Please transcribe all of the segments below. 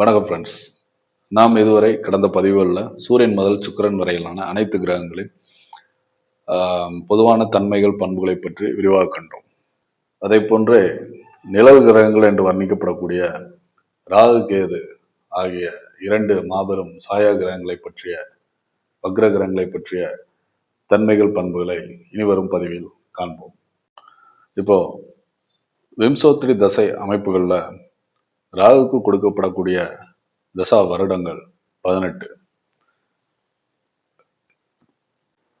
வணக்கம் ஃப்ரெண்ட்ஸ் நாம் இதுவரை கடந்த பதிவுகளில் சூரியன் முதல் சுக்கிரன் வரையிலான அனைத்து கிரகங்களின் பொதுவான தன்மைகள் பண்புகளை பற்றி விரிவாக கண்டோம். அதே போன்றே நிழல் கிரகங்கள் என்று வர்ணிக்கப்படக்கூடிய ராகு கேது ஆகிய இரண்டு மாபெரும் சாயா கிரகங்களை பற்றிய வக்ர கிரகங்களை பற்றிய தன்மைகள் பண்புகளை இனிவரும் பதிவில் காண்போம். இப்போ விம்சோத்ரி தசை அமைப்புகளில் ராகுக்கு கொடுக்கப்படக்கூடிய தசா வருடங்கள் பதினெட்டு.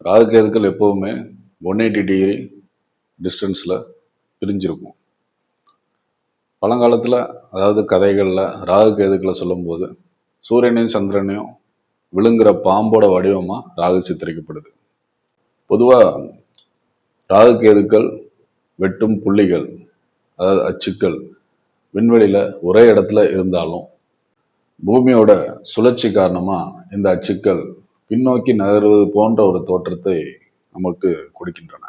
ராகு கேதுக்கள் எப்போவுமே ஒன் எயிட்டி டிகிரி டிஸ்டன்ஸில் பிரிஞ்சிருக்கும். பழங்காலத்தில் அதாவது கதைகளில் ராகு கேதுக்களை சொல்லும்போது சூரியனையும் சந்திரனையும் விழுங்குற பாம்போட வடிவமாக ராகு சித்தரிக்கப்படுது. பொதுவாக ராகு கேதுக்கள் வெட்டும் புள்ளிகள் அதாவது அச்சுக்கள் விண்வெளியில் ஒரே இடத்துல இருந்தாலும் பூமியோட சுழற்சி காரணமாக இந்த அச்சுக்கள் பின்னோக்கி நகர்வது போன்ற ஒரு தோற்றத்தை நமக்கு கொடுக்கின்றன.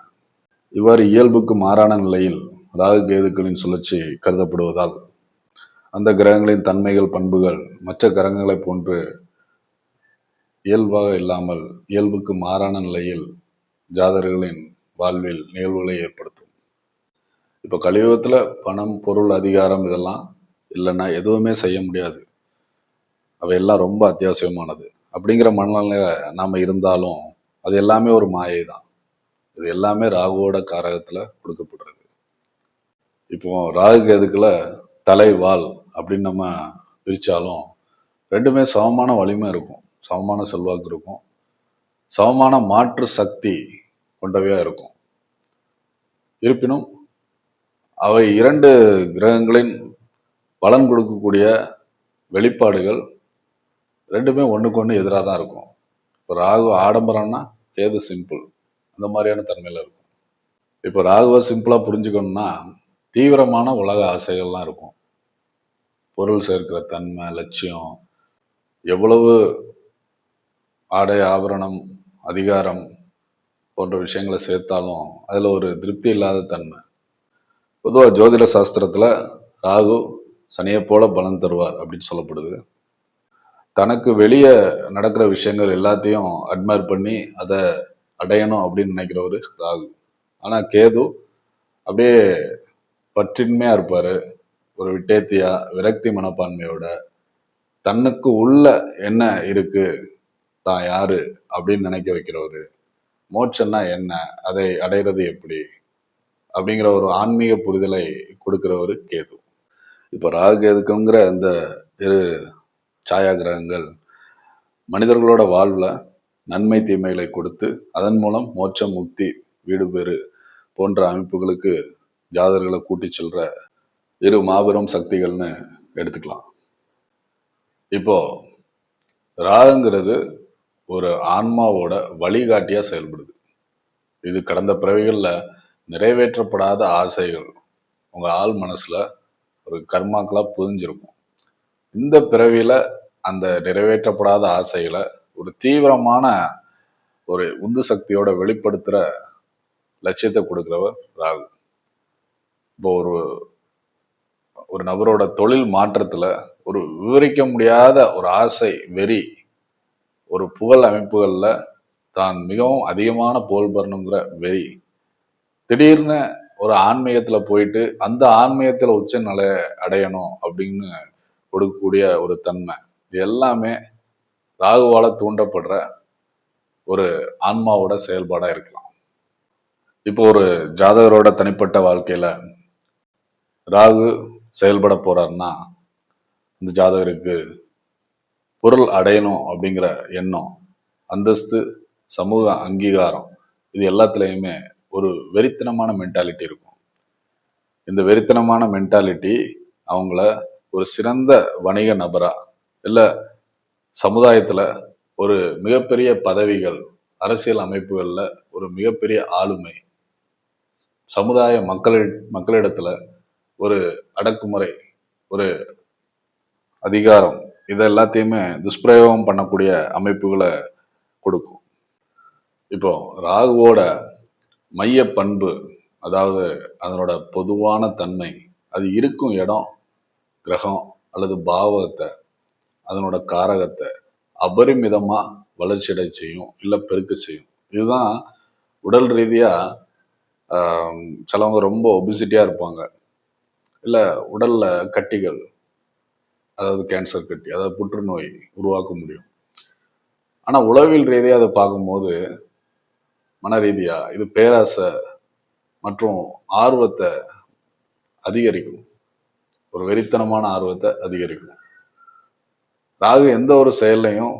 இவ்வாறு இயல்புக்கு மாறான நிலையில் ராகு கேதுக்களின் சுழற்சி கருதப்படுவதால் அந்த கிரகங்களின் தன்மைகள் பண்புகள் மற்ற கிரகங்களைப் போன்று இயல்பாக இல்லாமல் இயல்புக்கு மாறான நிலையில் ஜாதகர்களின் வாழ்வில் நிகழ்வுகளை ஏற்படுத்தும். இப்போ கலியுகத்தில் பணம் பொருள் அதிகாரம் இதெல்லாம் இல்லைன்னா எதுவுமே செய்ய முடியாது. அவையெல்லாம் ரொம்ப அத்தியாவசியமானது. அப்படிங்கிற மனநிலையில் நாம் இருந்தாலும் அது எல்லாமே ஒரு மாயை தான் இது எல்லாமே ராகுவோட காரகத்தில் கொடுக்கப்படுறது. இப்போ ராகு கேதுக்குல தலை வால் அப்படின்னு நம்ம பிரித்தாலும் ரெண்டுமே சமமான வலிமை இருக்கும். சமமான செல்வாக்கு இருக்கும். சமமான மாற்று சக்தி கொண்டவையாக இருக்கும். இருப்பினும் அவை இரண்டு கிரகங்களின் பலன் கொடுக்கக்கூடிய வெளிப்பாடுகள் ரெண்டுமே ஒன்றுக்கு ஒன்று எதிராக தான் இருக்கும். இப்போ ராகு ஆடம்பரம்னா கேது சிம்பிள். அந்த மாதிரியான தன்மையில் இருக்கும். இப்போ ராகுவை சிம்பிளாக புரிஞ்சுக்கணும்னா தீவிரமான உலக ஆசைகள்லாம் இருக்கும். பொருள் சேர்க்கிற தன்மை லட்சியம் எவ்வளவு ஆடை ஆபரணம் அதிகாரம் போன்ற விஷயங்களை சேர்த்தாலும் அதில் ஒரு திருப்தி இல்லாத தன்மை. பொதுவாக ஜோதிட சாஸ்திரத்தில் ராகு சனியை போல பலன் தருவார் அப்படின்னு சொல்லப்படுது. தனக்கு வெளியே நடக்கிற விஷயங்கள் எல்லாத்தையும் அட்மையர் பண்ணி அதை அடையணும் அப்படின்னு நினைக்கிறவர் ராகு. ஆனால் கேது அப்படியே பற்றின்மையாக இருப்பார். ஒரு விட்டேத்தியா விரக்தி மனப்பான்மையோட தன்னுக்கு உள்ள என்ன இருக்கு தான் யாரு அப்படின்னு நினைக்க வைக்கிறவர். மோட்சம்னா என்ன அதை அடையிறது எப்படி? அப்படிங்கிற ஒரு ஆன்மீக புரிதலை கொடுக்கிறவர் கேது. இப்போ ராகு கேதுக்குங்கிற இந்த இரு சாயா கிரகங்கள் மனிதர்களோட வாழ்வில் நன்மை தீமைகளை கொடுத்து அதன் மூலம் மோட்சம் முக்தி வீடுபேறு போன்ற அமைப்புகளுக்கு ஜாதகர்களை கூட்டி செல்ற இரு மாபெரும் சக்திகள்னு எடுத்துக்கலாம். இப்போ ராகுங்கிறது ஒரு ஆன்மாவோட வழிகாட்டியா செயல்படுது. இது கடந்த பிறவிகளில் நிறைவேற்றப்படாத ஆசைகள் உங்க ஆள் மனசுல ஒரு கர்மாக்களாக புதிஞ்சிருக்கும். இந்த பிறவியில அந்த நிறைவேற்றப்படாத ஆசைகளை ஒரு தீவிரமான ஒரு உந்து சக்தியோட வெளிப்படுத்துற லட்சியத்தை கொடுக்கிறவர் ராகு. இப்போ ஒரு ஒரு நபரோட தொழில் மாற்றத்துல ஒரு விவரிக்க முடியாத ஒரு ஆசை வெறி ஒரு புகழ் அமைப்புகள்ல தான் மிகவும் அதிகமான புகழ் பெறணுங்கிற வெறி திடீர்னு ஒரு ஆன்மீகத்துல போயிட்டு அந்த ஆன்மீகத்துல உச்ச நிலை அடையணும் அப்படின்னு கொடுக்கக்கூடிய ஒரு தன்மை இது எல்லாமே ராகுவால தூண்டப்படுற ஒரு ஆன்மாவோட செயல்பாடா இருக்கலாம். இப்போ ஒரு ஜாதகரோட தனிப்பட்ட வாழ்க்கையில ராகு செயல்பட போறாருன்னா இந்த ஜாதகருக்கு பொருள் அடையணும் அப்படிங்கிற எண்ணம் அந்தஸ்து சமூக அங்கீகாரம் இது எல்லாத்துலேயுமே ஒரு வெறித்தனமான மென்டாலிட்டி இருக்கும். இந்த வெறித்தனமான மென்டாலிட்டி அவங்கள ஒரு சிறந்த வணிக நபரா இல்லை சமுதாயத்தில் ஒரு மிகப்பெரிய பதவிகள் அரசியல் அமைப்புகளில் ஒரு மிகப்பெரிய ஆளுமை சமுதாய மக்கள் மக்களிடத்துல ஒரு அடக்குமுறை ஒரு அதிகாரம் இது எல்லாத்தையுமே துஷ்பிரயோகம் பண்ணக்கூடிய அமைப்புகளை கொடுக்கும். இப்போ ராகுவோட மைய பண்பு அதாவது அதனோட பொதுவான தன்மை அது இருக்கும் இடம் கிரகம் அல்லது பாவகத்தை அதனோட காரகத்தை அபரிமிதமாக வளர்ச்சியடை செய்யும் இல்லை பெருக்க செய்யும். இதுதான் உடல் ரீதியாக சிலவங்க ரொம்ப ஒபிசிட்டியாக இருப்பாங்க. இல்லை உடலில் கட்டிகள் அதாவது கேன்சர் கட்டி அதாவது புற்றுநோய் உருவாக்க முடியும். ஆனால் உளவியல் ரீதியாக அதை பார்க்கும்போது மன ரீதியா இது பேராசை மற்றும் ஆர்வத்தை அதிகரிக்கும். ஒரு வெறித்தனமான ஆர்வத்தை அதிகரிக்கும். ராகு எந்த ஒரு செயல்லையும்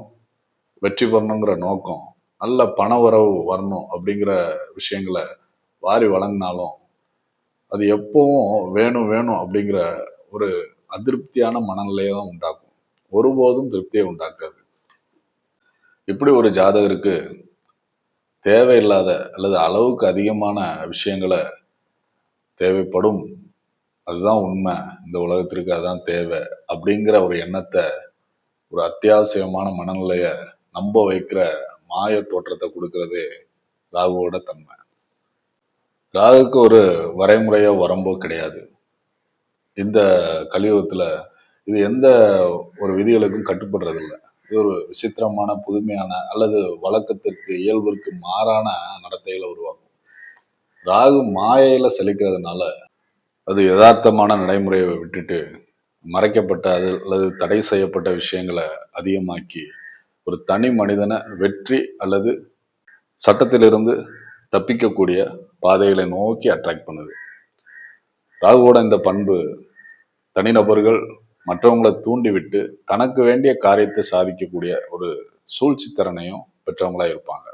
வெற்றி பெறணுங்கிற நோக்கம் நல்ல பண உறவு வரணும் அப்படிங்கிற விஷயங்களை வாரி வழங்கினாலும் அது எப்பவும் வேணும் வேணும் அப்படிங்கிற ஒரு அதிருப்தியான மனநிலையை தான் உண்டாக்கும். ஒருபோதும் திருப்தியை உண்டாக்காது. இப்படி ஒரு ஜாதகருக்கு தேவையில்லாத அல்லது அளவுக்கு அதிகமான விஷயங்களை தேவைப்படும். அதுதான் உண்மை. இந்த உலகத்திற்கு அதுதான் தேவை அப்படிங்கிற ஒரு எண்ணத்தை ஒரு அத்தியாவசியமான மனநிலையை நம்ப வைக்கிற மாய தோற்றத்தை கொடுக்கறதே ராகுவோட தன்மை. ராகுக்கு ஒரு வரைமுறையோ வரம்போ கிடையாது. இந்த கலியுகத்தில் இது எந்த ஒரு விதிகளுக்கும் கட்டுப்படுறதில்ல. ஒரு விசித்திரமான புதுமையான அல்லது வழக்கத்திற்கு இயல்பிற்கு மாறான நடத்தைகளை உருவாக்கும். ராகு மாயையில செழிக்கிறதுனால அது யதார்த்தமான நடைமுறையை விட்டுட்டு மறைக்கப்பட்ட அது அல்லது தடை செய்யப்பட்ட விஷயங்களை அதிகமாக்கி ஒரு தனி மனிதனை வெற்றி அல்லது சட்டத்திலிருந்து தப்பிக்கக்கூடிய பாதைகளை நோக்கி அட்ராக்ட் பண்ணுது. ராகுவோட இந்த பண்பு தனிநபர்கள் மற்றவங்களை தூண்டிவிட்டு தனக்கு வேண்டிய காரியத்தை சாதிக்கக்கூடிய ஒரு சூழ்ச்சி திறனையும் பெற்றவங்களா இருப்பாங்க.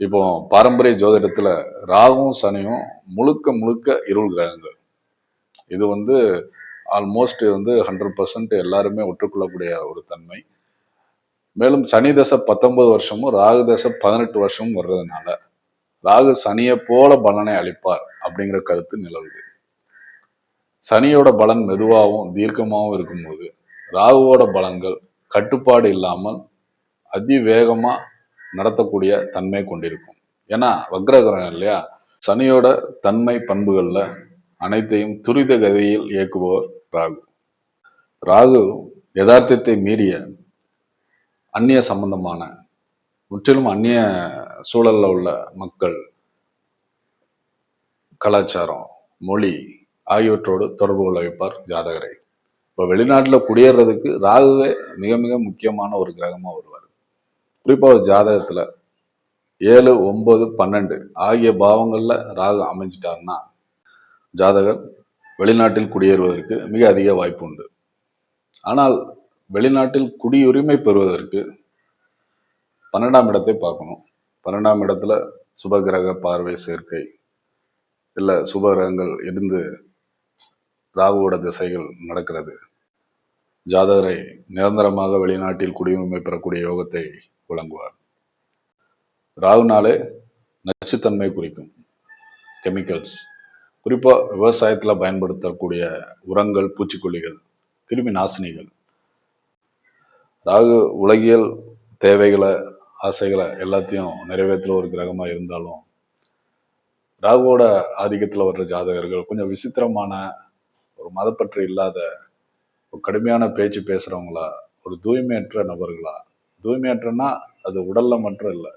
இப்போ பாரம்பரிய ஜோதிடத்துல ராகுவும் சனியும் முழுக்க முழுக்க இருள் கிரகங்கள். இது வந்து ஆல்மோஸ்ட் வந்து ஹண்ட்ரட் பர்சன்ட் எல்லாருமே ஒற்றுக்கொள்ளக்கூடிய ஒரு தன்மை. மேலும் சனி தசை பத்தொன்பது வருஷமும் ராகு தசை பதினெட்டு வருஷமும் வர்றதுனால ராகு சனியை போல பலனை அளிப்பார் அப்படிங்கிற கருத்து நிலவுது. சனியோட பலன் மெதுவாகவும் தீர்க்கமாகவும் இருக்கும்போது ராகுவோட பலன்கள் கட்டுப்பாடு இல்லாமல் அதிவேகமாக நடத்தக்கூடிய தன்மை கொண்டிருக்கும். ஏன்னா வக்ரகிரகம் இல்லையா? சனியோட தன்மை பண்புகளில் அனைத்தையும் துரித கதையில் இயக்குபவர் ராகு. ராகு யதார்த்தத்தை மீறிய அந்நிய சம்பந்தமான முற்றிலும் அந்நிய சூழலில் உள்ள மக்கள் கலாச்சாரம் மொழி ஆகியவற்றோடு தொடர்பு கொள்ள வைப்பார் ஜாதகரை. இப்போ வெளிநாட்டில் குடியேறதுக்கு ராகுவே மிக மிக முக்கியமான ஒரு கிரகமாக வருவார். குறிப்பாக ஒரு ஜாதகத்தில் ஏழு ஒன்பது பன்னெண்டு ஆகிய பாவங்களில் ராகு அமைஞ்சிட்டாருன்னா ஜாதகர் வெளிநாட்டில் குடியேறுவதற்கு மிக அதிக வாய்ப்பு உண்டு. ஆனால் வெளிநாட்டில் குடியுரிமை பெறுவதற்கு பன்னெண்டாம் இடத்தை பார்க்கணும். பன்னெண்டாம் இடத்துல சுபகிரக பார்வை சேர்க்கை இல்லை சுபகிரகங்கள் இருந்து ராகுவோட திசைகள் நடக்கிறது. ஜாதகரை நிரந்தரமாக வெளிநாட்டில் குடியுரிமை பெறக்கூடிய யோகத்தை வழங்குவார். ராகுனாலே நச்சுத்தன்மை குறிக்கும். கெமிக்கல்ஸ். குறிப்பாக விவசாயத்தில் பயன்படுத்தக்கூடிய உரங்கள் பூச்சிக்கொல்லிகள் கிருமி நாசினிகள். ராகு உலகியல் தேவைகளை ஆசைகளை எல்லாத்தையும் நிறைவேற்றுற ஒரு கிரகமாக இருந்தாலும் ராகுவோட ஆதிக்கத்தில் வர்ற ஜாதகர்கள் கொஞ்சம் விசித்திரமான ஒரு மதப்பற்று இல்லாத ஒரு கடுமையான பேச்சு பேசுகிறவங்களா ஒரு தூய்மையற்ற நபர்களா? தூய்மையற்றன்னா அது உடல்ல மட்டும் இல்லை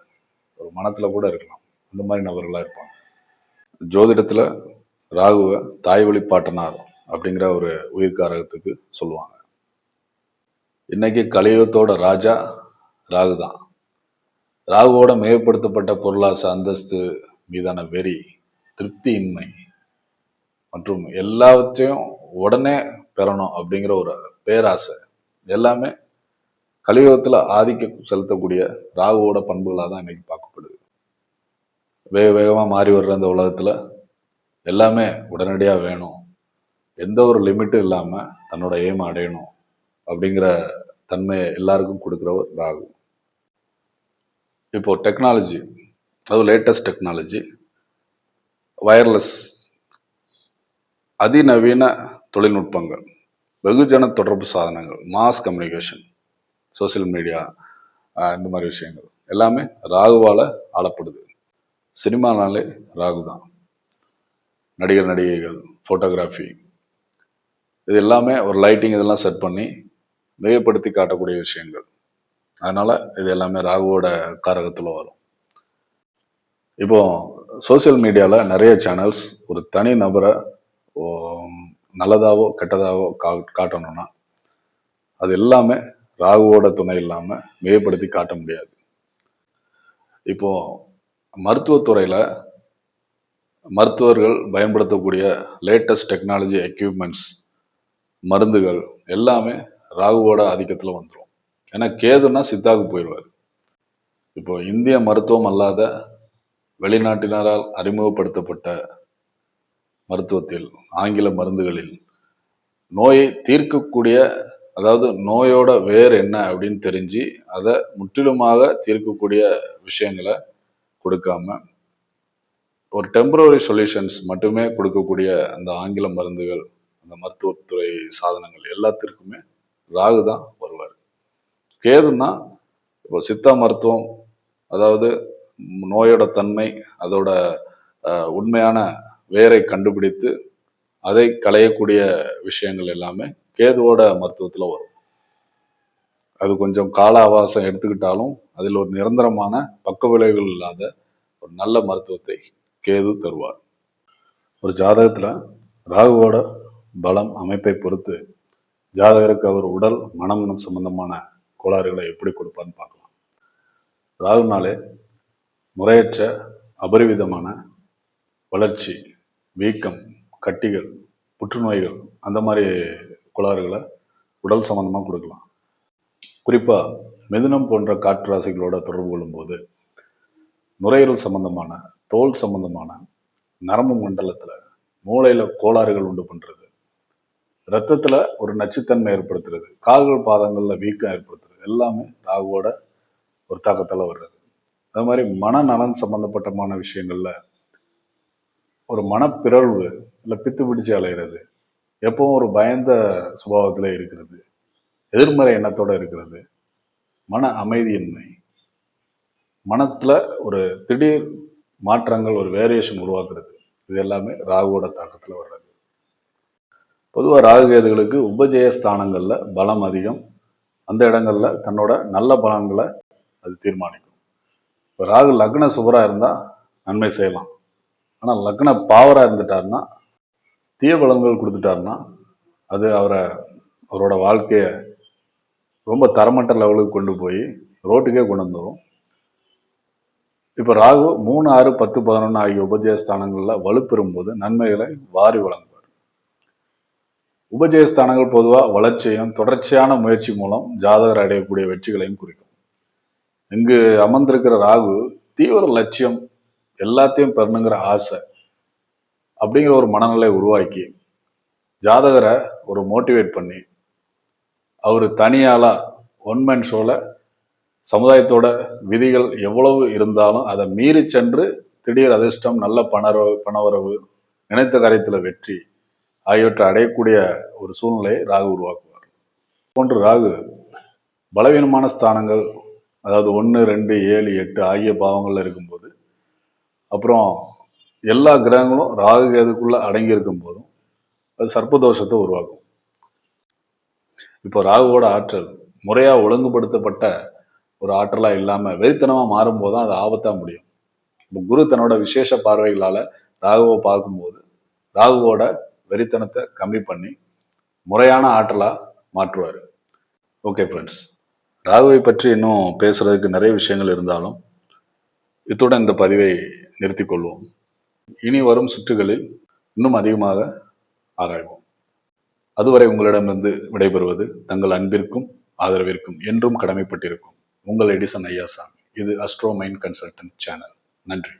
ஒரு மனத்துல கூட இருக்கலாம். அந்த மாதிரி நபர்களா இருப்பாங்க. ஜோதிடத்துல ராகுவை தாய் வழிபாட்டனார் அப்படிங்கிற ஒரு உயிர்காரகத்துக்கு சொல்லுவாங்க. இன்னைக்கு கலியுகத்தோட ராஜா ராகு தான். ராகுவோட மேம்படுத்தப்பட்ட பொருளாச அந்தஸ்து மீதான வெறி திருப்தியின்மை மற்றும் எல்லாவற்றையும் உடனே பெறணும் அப்படிங்கிற ஒரு பேராசை. எல்லாமே கலியுகத்தில் ஆதிக்கம் செலுத்தக்கூடிய ராகுவோட பண்புகளாக தான் இன்னைக்கு பார்க்கப்படுது. வேக வேகமாக மாறி வர்ற இந்த உலகத்துல எல்லாமே உடனடியாக வேணும். எந்த ஒரு லிமிட்டும் இல்லாமல் தன்னோட எய்ம் அடையணும் அப்படிங்கிற தன்மையை எல்லாருக்கும் கொடுக்குறவர் ராகு. இப்போ டெக்னாலஜி அது லேட்டஸ்ட் டெக்னாலஜி வயர்லெஸ் அதிநவீன தொழில்நுட்பங்கள் வெகுஜன தொடர்பு சாதனங்கள் மாஸ் கம்யூனிகேஷன் சோஷியல் மீடியா இந்த மாதிரி விஷயங்கள். எல்லாமே ராகுவால் ஆளப்படுது. சினிமானாலே ராகு தான். நடிகர் நடிகைகள் ஃபோட்டோகிராஃபி இது எல்லாமே ஒரு லைட்டிங் இதெல்லாம் செட் பண்ணி மிகப்படுத்தி காட்டக்கூடிய விஷயங்கள். அதனால் இது எல்லாமே ராகுவோட காரகத்தில் வரும். இப்போ சோஷியல் மீடியாவில் நிறைய சேனல்ஸ் ஒரு தனி நபரை ஓ, நல்லதாவோ கெட்டதாவோ கா காட்டணும்னா அது எல்லாமே ராகுவோட துணை இல்லாமல் மிகப்படுத்தி காட்ட முடியாது. இப்போ மருத்துவத்துறையில மருத்துவர்கள் பயன்படுத்தக்கூடிய லேட்டஸ்ட் டெக்னாலஜி எக்யூப்மெண்ட்ஸ் மருந்துகள் எல்லாமே ராகுவோட ஆதிக்கத்துல வந்துடும் ஏன்னா கேதுன்னா சித்தாக்கு போயிடுவார். இப்போ இந்திய மருத்துவம் அல்லாத வெளிநாட்டினரால் அறிமுகப்படுத்தப்பட்ட மருத்துவத்தில் ஆங்கில மருந்துகளில் நோயை தீர்க்கக்கூடிய அதாவது நோயோட வேர் என்ன அப்படின்னு தெரிஞ்சு அதை முற்றிலுமாக தீர்க்கக்கூடிய விஷயங்களை கொடுக்காம ஒரு டெம்பரரி சொல்யூஷன்ஸ் மட்டுமே கொடுக்கக்கூடிய அந்த ஆங்கில மருந்துகள் அந்த மருத்துவத்துறை சாதனங்கள் எல்லாத்திற்குமே ராகு தான் வருவார். கேதுன்னா இப்போ சித்தா மருத்துவம் அதாவது நோயோட தன்மை அதோட உண்மையான வேரை கண்டுபிடித்து அதை களையக்கூடிய விஷயங்கள் எல்லாமே கேதுவோட மருத்துவத்தில் வரும். அது கொஞ்சம் கால அவகாசம் எடுத்துக்கிட்டாலும் அதில் ஒரு நிரந்தரமான பக்க விளைவுகள் இல்லாத ஒரு நல்ல மருத்துவத்தை கேது தருவார். ஒரு ஜாதகத்தில் ராகுவோட பலம் அமைப்பை பொறுத்து ஜாதகருக்கு அவர் உடல் மனம் சம்பந்தமான கோளாறுகளை எப்படி கொடுப்பான்னு பார்க்கலாம். ராகுனாலே முறையற்ற அபரிவிதமான வளர்ச்சி வீக்கம் கட்டிகள் புற்றுநோய்கள் அந்த மாதிரி கோளாறுகளை உடல் சம்பந்தமாக கொடுக்கலாம். குறிப்பாக மிதுனம் போன்ற காற்று ராசிகளோட தொடர்பு கொள்ளும்போது நுரையீரல் சம்பந்தமான தோல் சம்பந்தமான நரம்பு மண்டலத்தில் மூளையில் கோளாறுகள் உண்டு பண்ணுறது ரத்தத்தில் ஒரு நச்சுத்தன்மை ஏற்படுத்துறது. கால்கள் பாதங்களில் வீக்கம் ஏற்படுத்துறது. எல்லாமே ராகுவோட ஒரு தாக்கத்தால் வர்றது. அது மாதிரி மனநலன் சம்பந்தப்பட்டமான விஷயங்களில் ஒரு மனப்பிறழ்வு இல்லை பித்து பிடிச்சு அலைகிறது எப்பவும் ஒரு பயந்த சுபாவத்தில் இருக்கிறது. எதிர்மறை எண்ணத்தோட இருக்கிறது. மன அமைதியின்மை. மனத்தில் ஒரு திடீர் மாற்றங்கள் ஒரு வேரியேஷன் உருவாக்குறது. இது எல்லாமே ராகுவோட தாக்கத்தில் வர்றது. பொதுவாக ராகு கேதுகளுக்கு உபஜய ஸ்தானங்களில் பலம் அதிகம். அந்த இடங்களில் தன்னோட நல்ல பலன்களை அது தீர்மானிக்கும். இப்போ ராகு லக்ன சுவராக இருந்தால் நன்மை செய்யலாம். ஆனால் லக்ன பாவராக இருந்துட்டாருன்னா தீய பலன்கள் கொடுத்துட்டாருன்னா அது அவரை அவரோட வாழ்க்கையை ரொம்ப தரமட்ட லெவலுக்கு கொண்டு போய் ரோட்டுக்கே கொண்டு வந்துடும் இப்போ ராகு மூணு ஆறு பத்து பதினொன்று ஆகிய உபஜயஸ்தானங்களில் வலுப்பெறும் வலுப்பெறும்போது நன்மைகளை வாரி வழங்குவார். உபஜயஸ்தானங்கள் பொதுவாக வளர்ச்சியும் தொடர்ச்சியான முயற்சி மூலம் ஜாதகர் அடையக்கூடிய வெற்றிகளையும் குறிக்கும். இங்கு அமர்ந்திருக்கிற ராகு தீவிர லட்சியம் எல்லாத்தையும் பெறணுங்கிற ஆசை அப்படிங்கிற ஒரு மனநிலை உருவாக்கி ஜாதகரை ஒரு மோட்டிவேட் பண்ணி அவர் தனியாளா ஒன் மேன் ஷோல சமுதாயத்தோட விதிகள் எவ்வளவு இருந்தாலும் அதை மீறி சென்று திடீர் அதிர்ஷ்டம் நல்ல பணரவு பணவரவு நினைத்த காரியத்தில் வெற்றி ஆகியவற்றை அடையக்கூடிய ஒரு சூழ்நிலையை ராகு உருவாக்குவார். போன்று ராகு பலவீனமான ஸ்தானங்கள் அதாவது ஒன்று ரெண்டு ஏழு எட்டு ஆகிய பாவங்களில் இருக்கும்போது அப்புறம் எல்லா கிரகங்களும் ராகு கேதுக்குள்ளே அடங்கி இருக்கும் போதும் அது சர்ப்பதோஷத்தை உருவாக்கும். இப்போ ராகுவோட ஆற்றல் முறையாக ஒழுங்குபடுத்தப்பட்ட ஒரு ஆற்றலாக இல்லாமல் வெறித்தனமாக மாறும்போது தான் அது ஆபத்தாக முடியும். இப்போ குரு தன்னோட விசேஷ பார்வைகளால் ராகுவை பார்க்கும்போது ராகுவோட வெறித்தனத்தை கம்மி பண்ணி முறையான ஆற்றலாக மாற்றுவார். Okay friends. ராகுவை பற்றி இன்னும் பேசுறதுக்கு நிறைய விஷயங்கள் இருந்தாலும் இத்துடன் இந்த பதிவை நிறுத்திக் கொள்வோம். இனி வரும் சுற்றுகளில் இன்னும் அதிகமாக ஆராய்வோம். அதுவரை உங்களிடமிருந்து விடைபெறுவது தங்கள் அன்பிற்கும் ஆதரவிற்கும் என்றும் கடமைப்பட்டிருக்கும் உங்கள் எடிசன் ஐயாசாமி இது அஸ்ட்ரோ மைண்ட் கன்சல்டன்ட் சேனல் நன்றி.